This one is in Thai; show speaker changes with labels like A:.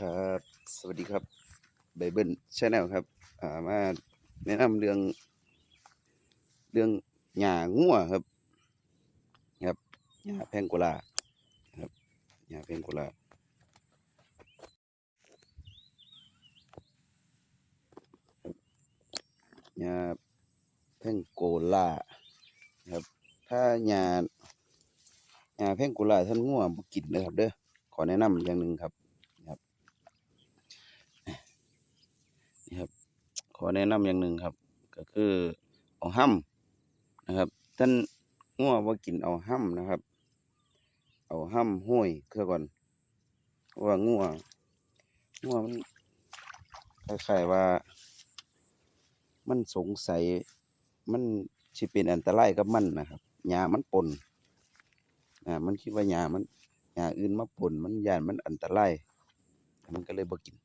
A: ครับ สวัสดีครับไบเบิลชาแนลครับอ่ามาแนะนำเรื่อง เรื่องหญ้างัวครับ ครับหญ้าแพงโกลาครับหญ้าแพงโกลาหญ้าแพงโกลาครับ ถ้าหญ้าหญ้าแพงโกลาท่านงัวบ่กินนะครับเด้อขอแนะนำอย่างหนึ่งครับ นี่ครับ ข อแนะนำอย่างหนึ่งครับ ก็คือเอาห้ำนะครับท่านง่วว่ากินเอาห้ำนะครับ เอาห้ำห้วยเคือก่อนว่าง่วง่วมันคล้ายๆว่า มันสงสัยมันสิเป็นอันตรายกับมันนะครับหญ้ามันปนอ่ามันคิดว่าหญ้ามันหญ้าอื่นมาปนมันย่านมันอันตรายมันก็เลยบ่กิน